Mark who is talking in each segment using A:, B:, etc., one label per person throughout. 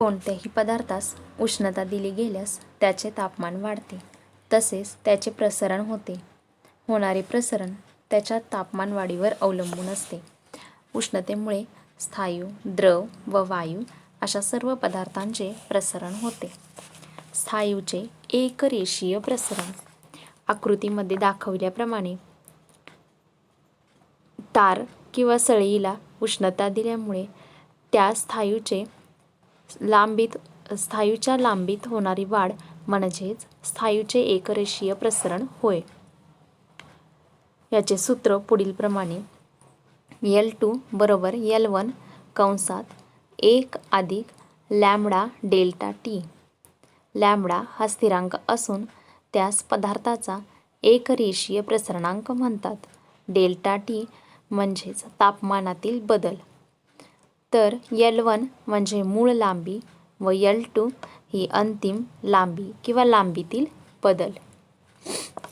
A: कोणत्याही पदार्थास उष्णता दिली गेल्यास त्याचे तापमान वाढते. तसेच त्याचे प्रसरण होते. होणारे प्रसरण त्याच्या तापमानवाढीवर अवलंबून असते. उष्णतेमुळे स्थायू द्रव व वायू अशा सर्व पदार्थांचे प्रसरण होते. स्थायूचे एकरेषीय प्रसरण. आकृतीमध्ये दाखवल्याप्रमाणे तार किंवा सळईला उष्णता दिल्यामुळे त्या स्थायूचे लांबीत स्थायूच्या लांबीत होणारी वाढ म्हणजेच स्थायूचे एकरेषीय प्रसरण होय. याचे सूत्र पुढीलप्रमाणे यल टू बरोबर यल वन कंसात एक अधिक लॅमडा डेल्टा टी. लॅमडा हा स्थिरांक असून त्यास पदार्थाचा एकरेषीय प्रसरणांक म्हणतात. डेल्टा टी म्हणजेच तापमानातील बदल. तर यल वन म्हणजे मूळ लांबी व यल टू ही अंतिम लांबी किंवा लांबीतील बदल.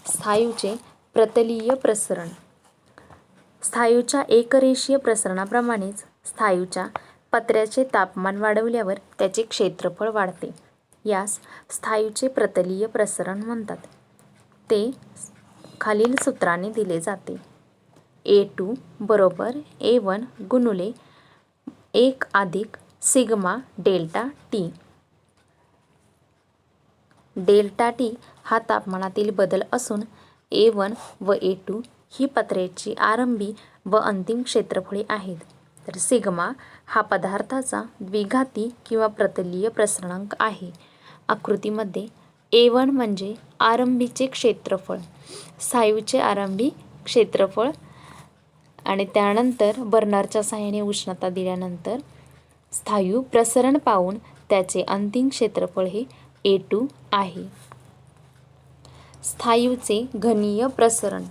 A: स्थायूचे प्रतलीय प्रसरण. स्थायूच्या एकरेषीय प्रसरणाप्रमाणेच स्थायूच्या पत्र्याचे तापमान वाढवल्यावर त्याचे क्षेत्रफळ वाढते. यास स्थायूचे प्रतलीय प्रसरण म्हणतात. ते खालील सूत्राने दिले जाते. ए टू बरोबर ए वन गुणुले एक अधिक sigma delta T. Delta T हा तापमानातील बदल असून ए वन व ए टू ही पत्र्याची आरंभी व अंतिम क्षेत्रफळे आहेत. तर सिग्मा हा पदार्थाचा द्विघाती किंवा प्रतलीय प्रसरणांक आहे. आकृतीमध्ये ए वन म्हणजे आरंभीचे क्षेत्रफळ सायूचे आरंभी क्षेत्रफळ आणि त्यानंतर बर्नरच्या सहाय्याने उष्णता दिल्यानंतर स्थायू प्रसरण पाहून त्याचे अंतिम क्षेत्रफळ हे ए टू आहे. स्थायूचे घनीय प्रसरण.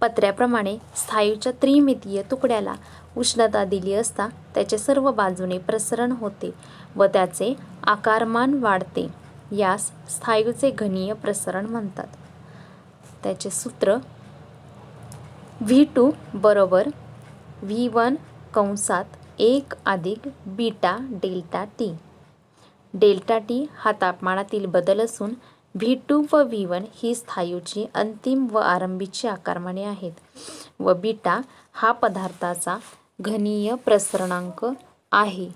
A: पत्र्याप्रमाणे स्थायूच्या त्रिमितीय तुकड्याला उष्णता दिली असता त्याचे सर्व बाजूने प्रसरण होते व त्याचे आकारमान वाढते यास स्थायूचे घनीय प्रसरण म्हणतात. त्याचे सूत्र व्ही टू बरोबर व्ही वन कंसात एक अधिक beta delta T. Delta T हा तापमानातील बदल असून व्ही टू व व्ही वन ही स्थायूची अंतिम व आरंभीची आकारमाने आहेत व बीटा हा पदार्थाचा घनीय प्रसरणांक आहे.